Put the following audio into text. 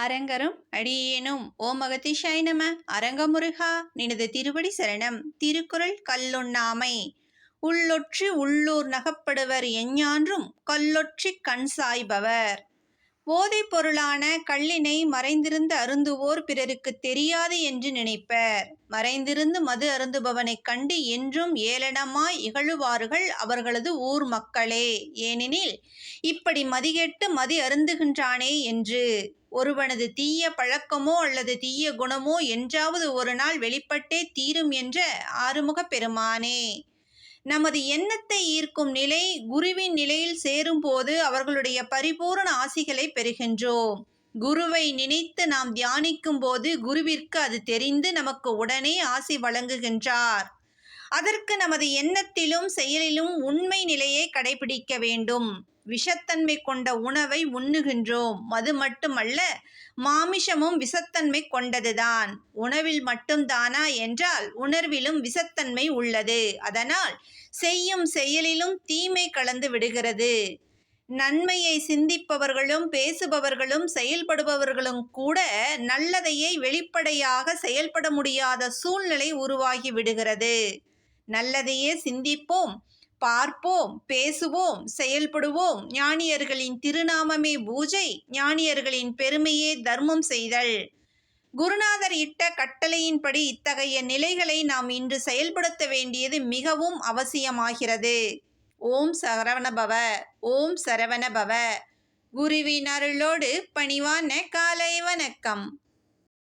அரங்கரும் அடியேனும். ஓ மகதிஷாய் நம. அரங்கமுருகா நினது திருவடி சரணம். திருக்குறள் கல்லுண்ணாமை உள்ளொற்றி உள்ளூர் நகப்படுவர் எஞ்ஞான்றும் கல்லொற்றி கண் சாய்பவர். போதைப் பொருளான கள்ளினை மறைந்திருந்து அருந்துவோர் பிறருக்கு தெரியாது என்று நினைப்பர். மறைந்திருந்து மது அருந்துபவனைக் கண்டு என்றும் ஏளனமாய் இகழுவார்கள் அவர்களது ஊர் மக்களே. ஏனெனில் இப்படி மதிகெட்டு மதி அருந்துகின்றானே என்று. ஒருவனது தீய பழக்கமோ அல்லது தீய குணமோ என்றாவது ஒரு நாள் வெளிப்பட்டே தீரும் என்ற ஆறுமுகப் பெருமானே. நமது எண்ணத்தை ஈர்க்கும் நிலை குருவின் நிலையில் சேரும்போது அவர்களுடைய பரிபூரண ஆசிகளை பெறுகின்றோம். குருவை நினைத்து நாம் தியானிக்கும் போது குருவிற்கு அது தெரிந்து நமக்கு உடனே ஆசி வழங்குகின்றார். அதற்கு நமது எண்ணத்திலும் செயலிலும் உண்மை நிலையை கடைபிடிக்க வேண்டும். விஷத்தன்மை கொண்ட உணவை உண்ணுகின்றோம். மது மட்டுமல்ல மாமிஷமும் விஷத்தன்மை கொண்டதுதான். உணவில் மட்டும்தானா என்றால் உணர்விலும் விஷத்தன்மை உள்ளது. அதனால் செய்யும் செயலிலும் தீமை கலந்து விடுகிறது. நன்மையை சிந்திப்பவர்களும் பேசுபவர்களும் செயல்படுபவர்களும் கூட நல்லதையே வெளிப்படையாக செயல்பட முடியாத சூழ்நிலை உருவாகி விடுகிறது. நல்லதையே சிந்திப்போம் பார்ப்போம் பேசுவோம் செயல்படுவோம். ஞானியர்களின் திருநாமமே பூஜை ஞானியர்களின் பெருமையே தர்மம் செய்தல். குருநாதர் இட்ட கட்டளையின்படி இத்தகைய நிலைகளை நாம் இன்று செயல்படுத்த வேண்டியது மிகவும் அவசியமாகிறது. ஓம் சரவணபவ ஓம் சரவணபவ. குருவின் அருளோடு பணிவான காலை வணக்கம்.